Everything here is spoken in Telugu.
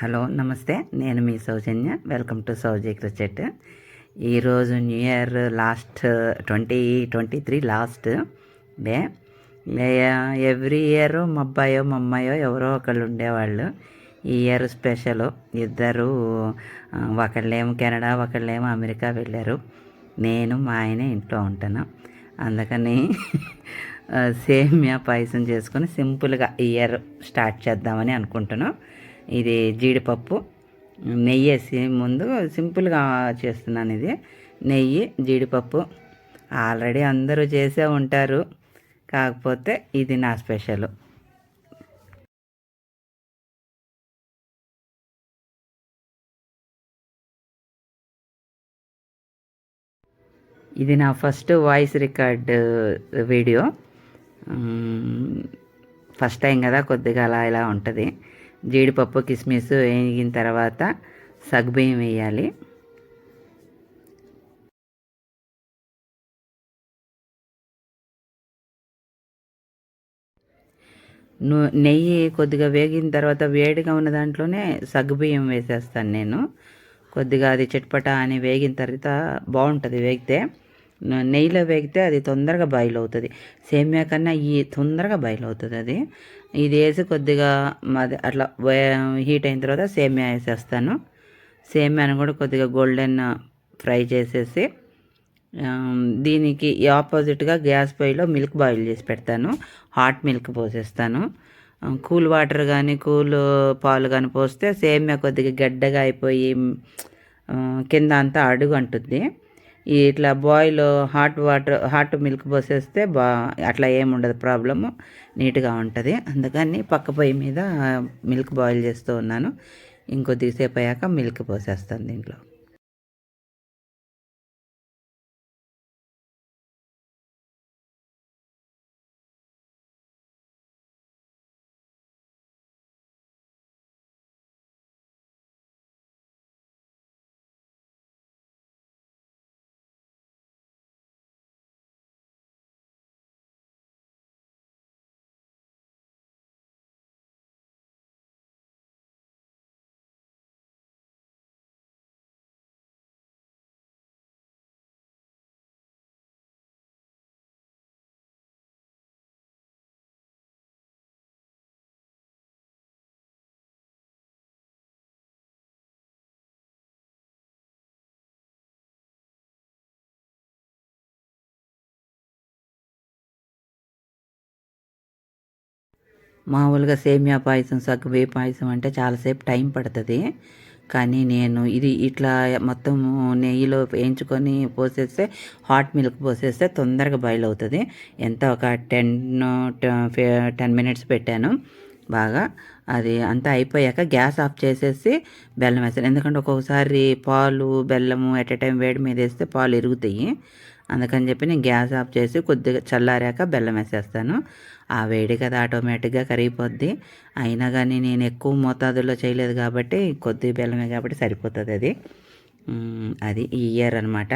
హలో నమస్తే. నేను మీ Soujanya. Welcome to Souji cricket. ఈరోజు new year last twenty twenty three last day. Every year మా అబ్బాయో మా అమ్మాయో ఎవరో ఒకళ్ళు ఉండేవాళ్ళు. ఈ ఇయర్ స్పెషల్ ఇద్దరు ఒకళ్ళేమో కెనడా ఒకళ్ళేమో అమెరికా వెళ్ళారు. నేను మా ఆయన ఇంట్లో ఉంటాను అందుకని సేమియా పాయసం చేసుకొని సింపుల్గా ఇయర్ స్టార్ట్ చేద్దామని అనుకుంటున్నాం. ఇది జీడిపప్పు. నెయ్యి వేసి ముందు సింపుల్గా చేస్తున్నాను ఇది. నెయ్యి జీడిపప్పు. ఆల్రెడీ అందరూ చేసే ఉంటారు. కాకపోతే ఇది నా స్పెషల్. ఇది నా first voice record video. First time కదా కొద్దిగా అలా ఇలా ఉంటుంది. జీడిపప్పు కిస్మిస్ వేగిన తర్వాత సగ్బియ్యం వేయాలి. నెయ్యి కొద్దిగా వేగిన తర్వాత వేడిగా ఉన్న దాంట్లోనే సగ్గుబియ్యం వేసేస్తాను నేను. కొద్దిగా అది చిట్పట అని వేగిన తర్వాత బాగుంటుంది వేగితే. నెయ్యిలో వేగితే అది తొందరగా బాయిల్ అవుతుంది. సేమియా కన్నా ఈ తొందరగా బాయిల్ అవుతుంది అది. ఇది వేసి కొద్దిగా మాది అట్లా హీట్ అయిన తర్వాత సేమియా వేసేస్తాను. సేమియాను కూడా కొద్దిగా గోల్డెన్ ఫ్రై చేసేసి దీనికి ఆపోజిట్గా గ్యాస్ పొయ్యిలో మిల్క్ బాయిల్ చేసి పెడతాను. హాట్ మిల్క్ పోసేస్తాను. కూల్ వాటర్ కానీ కూల్ పాలు కానీ పోస్తే సేమియా కొద్దిగా గడ్డగా అయిపోయి కింద అంతా అడుగు అంటుంది ఇట్లా boil hot water hot milk పోసేస్తే బా అట్లా ఏముండదు ప్రాబ్లము. నీట్గా ఉంటుంది. అందుకని పక్క పొయ్యి మీద మిల్క్ బాయిల్ చేస్తూ ఉన్నాను. ఇంకొద్దిసేపు అయ్యాక మిల్క్ పోసేస్తాను దీంట్లో. మామూలుగా సేమియా పాయసం సగ్గుబియ్య పాయసం అంటే చాలాసేపు టైం పడుతుంది. కానీ నేను ఇది ఇట్లా మొత్తం నెయ్యిలో వేయించుకొని పోసేస్తే హాట్ మిల్క్ పోసేస్తే తొందరగా బాయిల్ అవుతుంది ఎంత ఒక టెన్ టెన్ మినిట్స్ పెట్టాను బాగా. అది అంతా అయిపోయాక గ్యాస్ ఆఫ్ చేసేసి బెల్లం వేస్తాను. ఎందుకంటే ఒక్కొక్కసారి పాలు బెల్లము ఎట్ ఎ టైం వేడి మీద వేస్తే పాలు ఇరుగుతాయి. అందుకని చెప్పి నేను గ్యాస్ ఆఫ్ చేసి కొద్దిగా చల్లారాక బెల్లం వేసేస్తాను. ఆ వేడి కదా ఆటోమేటిక్గా కరిగిపోద్ది. అయినా కానీ నేను ఎక్కువ మోతాదులో చేయలేదు కాబట్టి కొద్ది బెల్లమే కాబట్టి సరిపోతుంది అది. అది ఈ ఇయర్ అనమాట